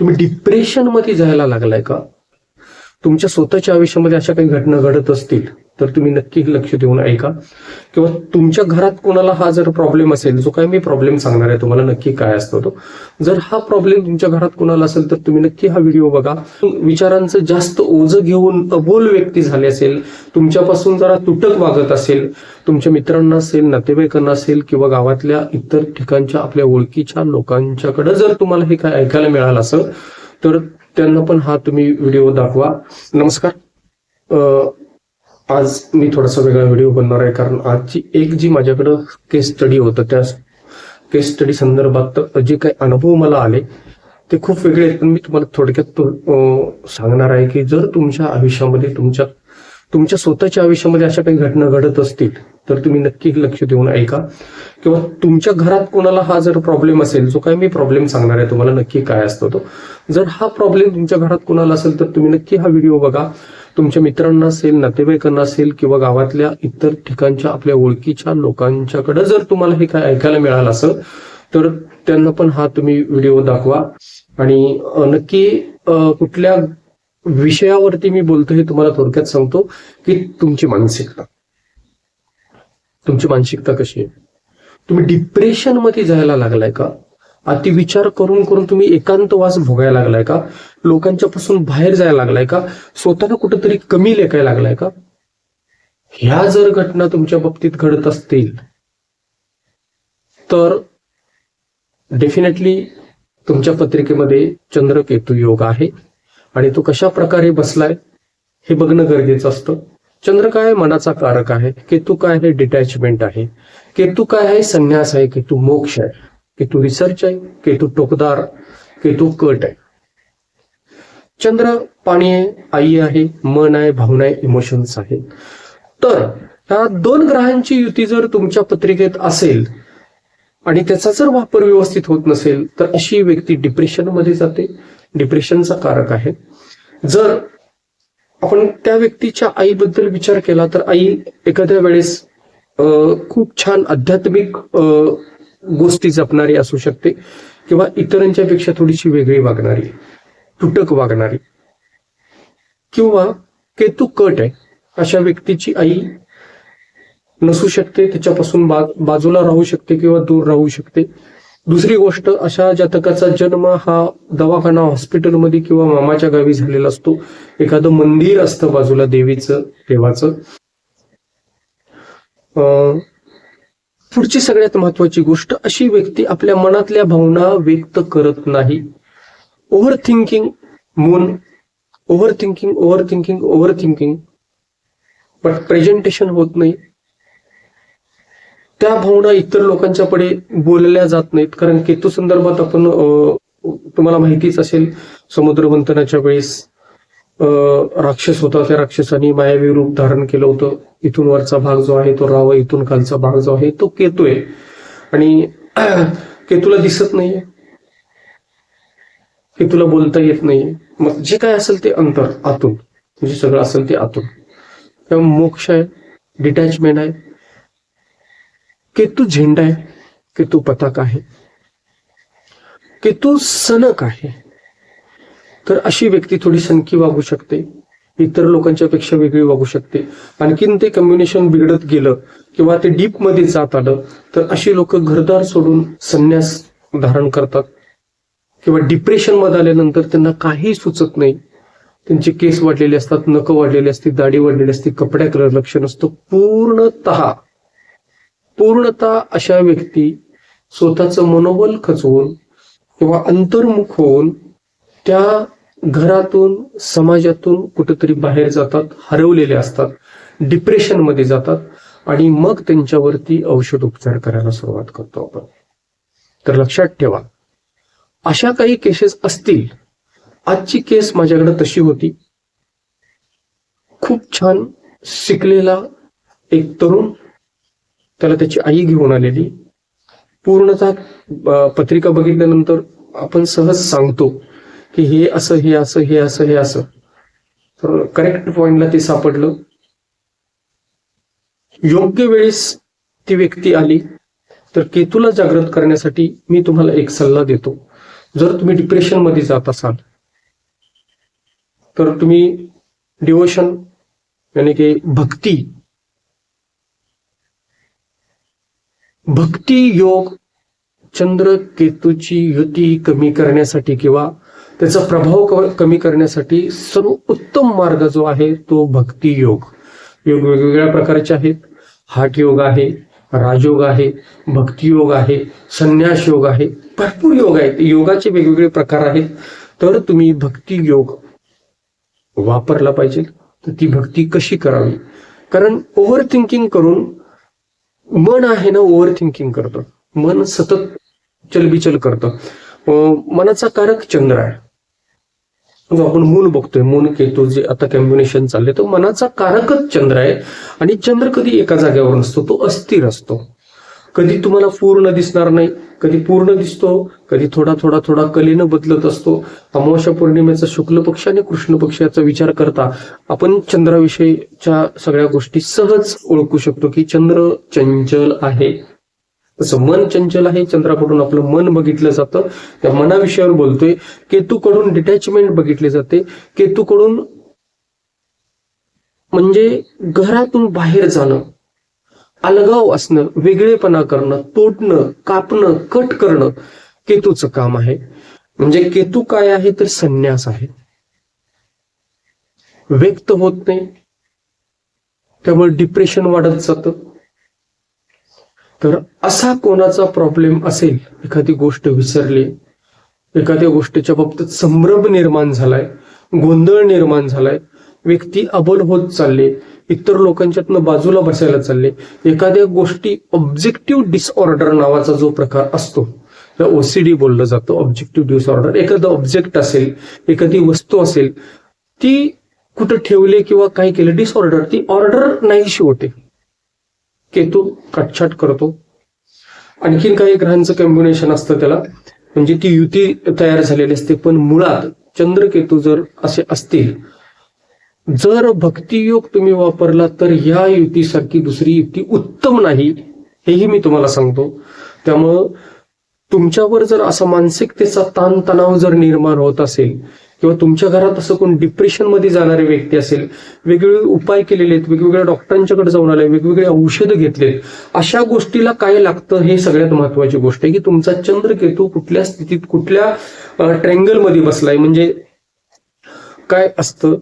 तुम्ही डिप्रेशनमध्ये जायला लागलाय का? तुमच्या स्वतःच्या आयुष्यामध्ये अशा काही घटना घडत असतील? तर तुम्ही नक्की लक्ष देऊन ऐका. किंवा तुमच्या घरात कोणाला हा जर प्रॉब्लेम असेल जो काही मी प्रॉब्लेम सांगणार आहे तुम्हाला नक्की काय असतो तो. जर हा प्रॉब्लेम तुमच्या घरात कोणाला असेल तर तुम्ही नक्की हा व्हिडिओ बघा. विचारांचं जास्त ओझं घेऊन अबोल व्यक्ती झाले असेल तुमच्यापासून जरा तुटक वागत असेल तुमच्या मित्रांना असेल नातेवाईकांना असेल किंवा गावातल्या इतर ठिकाणच्या आपल्या ओळखीच्या लोकांच्याकडे जर तुम्हाला हे काय ऐकायला मिळालं असेल तर त्यांना पण हा तुम्ही व्हिडिओ दाखवा. नमस्कार. आज मी थोडासा वेगळा व्हिडिओ बनणार आहे कारण आजची एक जी माझ्याकडं केस स्टडी होतं त्या केस स्टडी संदर्भात जे काही अनुभव मला आले ते खूप वेगळे आहेत. पण मी तुम्हाला थोडक्यात सांगणार आहे की जर तुमच्या आयुष्यामध्ये तुमच्या तुमच्या स्वतःच्या आयुष्यामध्ये अशा काही घटना घडत असतील तर तुम्ही नक्की लक्ष देऊन ऐका. किंवा तुमच्या घरात कोणाला हा जर प्रॉब्लेम असेल जो काही मी प्रॉब्लेम सांगणार आहे तुम्हाला नक्की काय असतो तो. जर हा प्रॉब्लेम तुमच्या घरात कोणाला असेल तर तुम्ही नक्की हा व्हिडिओ बघा. तुमच्या मित्रांना असेल नातेवाईकांना असेल किंवा गावातल्या इतर ठिकाणच्या आपल्या ओळखीच्या लोकांच्याकडे जर तुम्हाला हे काय ऐकायला मिळालं असेल तर त्यांना पण हा तुम्ही व्हिडिओ दाखवा. आणि नक्की कुठल्या विषयावरती मी बोलतो हे तुम्हाला थोडक्यात सांगतो की तुमची मानसिकता. तुमची मानसिकता कशी आहे? तुम्ही डिप्रेशनमध्ये जायला लागलाय का? अति विचार करून करून तुम्ही एकांतवास भोगायला लागलाय का? लोकांच्या पासून बाहेर जायला लागलाय का? स्वतःला कुठेतरी कमी लेखायला लागलाय का? ह्या जर घटना तुमच्या बाबतीत घडत असतील तर डेफिनेटली तुमच्या पत्रिकेमध्ये चंद्रकेतू योग आहे. आणि तो कशा प्रकारे बसलाय हे बघणं गरजेचं असतं. चंद्र काय मनाचा कारक आहे. केतू काय आहे? डिटॅचमेंट आहे. केतू काय आहे? संन्यास आहे. केतू मोक्ष आहे. केतू रिसर्च आहे केतू टोकदार केतू कट आहे. चंद्र पाणी आहे आई आहे मन आहे भावना आहे इमोशन्स आहे तर ह्या दोन ग्रहांची युती जर तुमच्या पत्रिकेत असेल आणि त्याचा जर वापर व्यवस्थित होत नसेल तर अशी व्यक्ती डिप्रेशनमध्ये जाते. डिप्रेशनचा कारक आहे. जर आपण त्या व्यक्तीच्या आईबद्दल विचार केला तर आई एखाद्या वेळेस खूप छान आध्यात्मिक गोष्टी जपणारी असू शकते किंवा इतरांच्या पेक्षा थोडीशी वेगळी वागणारी तुटक वागणारी. किंवा केतू कट आहे. अशा व्यक्तीची आई नसू शकते त्याच्यापासून बाजूला राहू शकते किंवा दूर राहू शकते. दुसरी गोष्ट अशा जातकाचा जन्म हा दवाखाना हॉस्पिटलमध्ये किंवा मामाच्या गावी झालेला असतो. एखादं मंदिर असतं बाजूला देवीचं देवाचं. अं, पुढची सगळ्यात महत्वाची गोष्ट अशी व्यक्ती आपल्या मनातल्या भावना व्यक्त करत नाही. Overthinking moon overthinking overthinking overthinking but presentation होत नाही. त्या भावना इतर लोकांच्या पुढे बोलल्या जात नाहीत. कारण केतू संदर्भात आपण तुम्हाला माहितीच असेल समुद्र मंथनाच्या वेळेस राक्षस होता. त्या राक्षसाने मायावी रूप धारण केलं होतं. इथून वरचा भाग जो आहे तो राव इथून खालचा भाग जो आहे तो केतू आहे. आणि केतूला दिसत नाहीये. केतूला बोलता येत नाहीये. मग जे काय असेल ते अंतर आतून. जे सगळं असेल ते आतून. तेव्हा मोक्ष आहे डिटॅचमेंट आहे. केतू झेंडा आहे. केतू पताका आहे. केतू सनक आहे. तर अशी व्यक्ती थोडी सनकी वागू शकते. इतर लोकांच्या पेक्षा वेगळी वागू शकते. आणखीन ते कम्युनिकेशन बिघडत गेलं किंवा ते डीपमध्ये जात आलं तर अशी लोक घरदार सोडून संन्यास धारण करतात. किंवा डिप्रेशनमध्ये आल्यानंतर त्यांना काही सुचत नाही. त्यांचे केस वाढलेले असतात नख वाढलेले असते दाढी वाढलेली असते कपड्याकडे लक्ष नसतं. पूर्णतः पूर्णतः अशा व्यक्ती स्वतःचं मनोबल खचवून किंवा अंतर्मुख होऊन त्या घरातून समाजातून कुठेतरी बाहेर जातात हरवलेले असतात डिप्रेशनमध्ये जातात आणि मग त्यांच्यावरती औषध उपचार करायला सुरुवात करतो आपण. तर लक्षात ठेवा अशा काही केसेस असतील आजची केस माझ्याकडे तशी होती. खूप छान शिकलेला एक तरुण त्याला त्याची आई घेऊन आलेली. पूर्णतः पत्रिका बघितल्यानंतर आपण सहज सांगतो की हे असं हे असं हे असं हे असं. तर करेक्ट पॉइंटला ते सापडलं. योग्य वेळेस ती व्यक्ती आली तर केतूला जागृत करण्यासाठी मी तुम्हाला एक सल्ला देतो. जर तुम्ही डिप्रेशनमध्ये जात असाल तर तुम्ही डिवोशन यानी की भक्ती भक्ती योग चंद्र केतूची युती कमी करण्यासाठी किंवा त्याचा प्रभाव क- कमी करण्यासाठी सर्वोत्तम मार्ग जो आहे तो भक्ती योग. योग वेगवेगळ्या प्रकारचे आहेत. हाट योग आहे राजयोग आहे भक्ती योग आहे संन्यास योग आहे भरपूर योग आहेत. योगाचे वेगवेगळे प्रकार आहेत. तर तुम्ही भक्ती योग वापरला पाहिजे. तर ती भक्ती कशी करावी? कारण ओव्हर थिंकिंग करून मन आहे ना ओव्हर थिंकिंग करतं. मन सतत चलबिचल करतं. मनाचा कारक चंद्र आहे. म्हणजे आपण मून बघतोय मून केतू जे आता कॉम्बिनेशन चालले. तर मनाचा कारकच चंद्र आहे आणि चंद्र कधी एका जागेवर नसतो तो अस्थिर असतो. कधी तुम्हाला पूर्ण दिसणार नाही कधी पूर्ण दिसतो कधी थोडा थोडा थोडा कलेनं बदलत असतो. अमावस्या पौर्णिमेचा शुक्ल पक्ष आणि कृष्ण पक्ष याचा विचार करता आपण चंद्राविषयीच्या सगळ्या गोष्टी सहज ओळखू शकतो की चंद्र चंचल आहे. तसं मन चंचल आहे चंद्राकडून आपलं मन बघितलं जातं. त्या मनाविषयावर बोलतोय. केतूकडून डिटॅचमेंट बघितले जाते. केतूकडून म्हणजे घरातून बाहेर जाणं अलगाव असणं वेगळेपणा करणं तोडणं कापणं कट करणं केतूचं काम आहे. म्हणजे केतू काय आहे तर संन्यास आहे. व्यक्त होत नाही. त्यामुळे डिप्रेशन वाढत जातं. तर असा कोणाचा प्रॉब्लेम असेल एखादी गोष्ट विसरली एखाद्या गोष्टीच्या बाबतीत संभ्रम निर्माण झालाय गोंधळ निर्माण झालाय व्यक्ती अबल होत चालले इतर लोकांच्यातनं बाजूला बसायला चालले एखाद्या गोष्टी ऑब्जेक्टिव्ह डिसऑर्डर नावाचा जो प्रकार असतो त्या ओसीडी बोललं जातं ऑब्जेक्टिव्ह डिसऑर्डर एखादं ऑब्जेक्ट असेल एखादी वस्तू असेल ती कुठं ठेवली किंवा काही केलं डिसऑर्डर ती ऑर्डर नाहीशी होते. केतू कटछाट करतो. आणखीन काही ग्रहांचं कॉम्बिनेशन असतं त्याला. म्हणजे ती युती तयार झालेली असते पण मुळात चंद्रकेतू जर असे असतील जर भक्तियोग तुम्ही वापरला तर या युतीसारखी दुसरी युती उत्तम नाही हेही मी तुम्हाला सांगतो. त्यामुळं तुमच्यावर जर असा मानसिकतेचा ताणतणाव जर निर्माण होत असेल किंवा तुमच्या घरात असं कोण डिप्रेशनमध्ये व्यक्ती असेल वेगवेगळे उपाय केलेले आहेत वेगवेगळ्या डॉक्टरांच्याकडे जाऊन आले वेगवेगळे औषधं घेतलेत अशा गोष्टीला काय लागतं हे सगळ्यात महत्वाची गोष्ट आहे की तुमचा चंद्रकेतू कुठल्या स्थितीत कुठल्या ट्रँगलमध्ये बसलाय? म्हणजे काय असतं?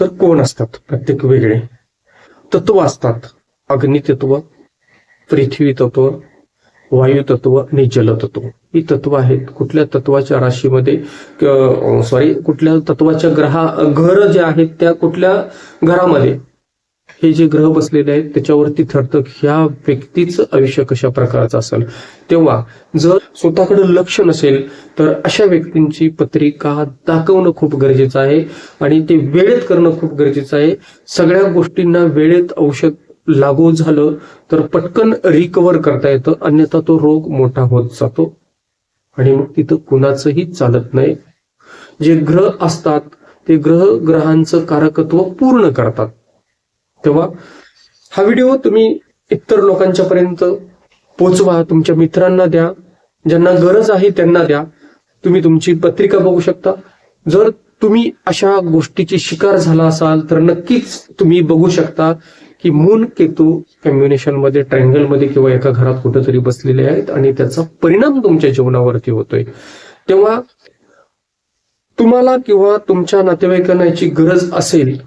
तर कोण असतात? प्रत्येक वेगळे. तत्व असतात. अग्नितत्व पृथ्वी तत्व वायू तत्व आणि जल तत्व ही तत्व आहेत. कुठल्या तत्वाच्या राशीमध्ये सॉरी कुठल्या तत्वाच्या ग्रहा घर जे आहेत त्या कुठल्या घरामध्ये? हे जे ग्रह बसलेले आहेत त्याच्यावरती ठरतं की ह्या व्यक्तीचं आयुष्य कशा प्रकारचं असेल? तेव्हा जर स्वतःकडे लक्ष नसेल तर अशा व्यक्तींची पत्रिका दाखवणं खूप गरजेचं आहे आणि ते वेळेत करणं खूप गरजेचं आहे. सगळ्या गोष्टींना वेळेत औषध लागू झालं तर पटकन रिकवर करता येतं. अन्यथा तो रोग मोठा होत जातो. आणि मग तिथं कुणाचंही चालत नाही. जे ग्रह असतात ते ग्रह ग्रहांचं कारकत्व पूर्ण करतात. तेव्हा हा व्हिडिओ तुम्ही इतर लोकांच्या पर्यंत पोचवा तुमच्या मित्रांना द्या ज्यांना गरज आहे त्यांना द्या. तुम्ही तुमची पत्रिका बघू शकता. जर तुम्ही अशा गोष्टीची शिकार झाला असाल तर नक्कीच तुम्ही बघू शकता. की मून केतू कॉम्बिनेशनमध्ये मध्ये किंवा एका घरात कुठेतरी बसलेले आहेत आणि त्याचा परिणाम तुमच्या जीवनावरती होतोय. तेव्हा तुम्हाला किंवा तुमच्या नातेवाईकांना याची गरज असेल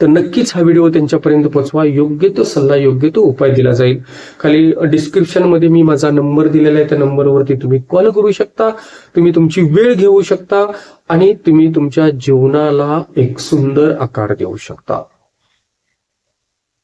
तर नक्कीच हा व्हिडिओ त्यांच्यापर्यंत पोहोचवा. योग्य तो सल्ला योग्य तो उपाय दिला जाईल. खाली डिस्क्रिप्शनमध्ये मी माझा नंबर दिलेला आहे. त्या नंबरवरती तुम्ही कॉल करू शकता. तुम्ही तुमची वेळ घेऊ शकता आणि तुम्ही तुमच्या जीवनाला एक सुंदर आकार देऊ शकता.